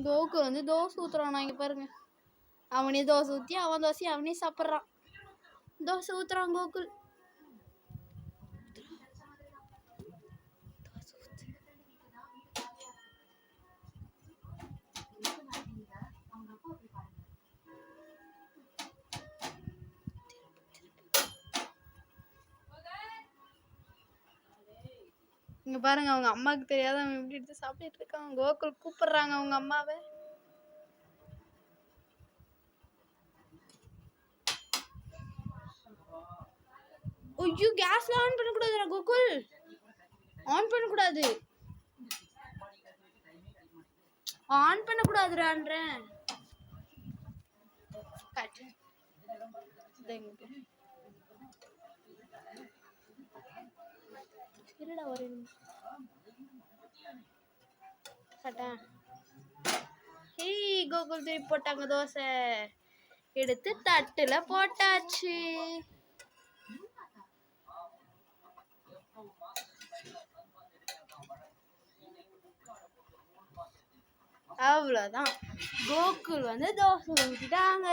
தோக்கு வந்து தோசை ஊத்துறானா இங்க பாருங்க. அவனே தோசை ஊத்தி அவன் தோசையை அவனே சாப்பிட்றான். தோசை ஊத்துறான் கோகுல் இங்க பாருங்க அவங்க அம்மாவுக்கு தெரியாத அவன் எப்படி எடுத்து சாப்பிட்டுட்டு இருக்கான். கோகுல் கூப்பிடுறாங்க அவங்க அம்மாவை. ஐயோ கேஸ்லாம் ஆன் பண்ணக்கூடாதுடா கோகுல். ஆன் பண்ணக்கூடாது. ஆன் பண்ணக்கூடாதுடான்றேன் கட் இருடா ஒரு நிமிஷம். கட்டேன் ஹேய் கோகுல் தூக்கி போட்டாங்க தோசை. எடுத்து தட்டுல போட்டாச்சு. அவ்வளோதான் கோகுல் வந்து தோசை ஊற்றிட்டாங்க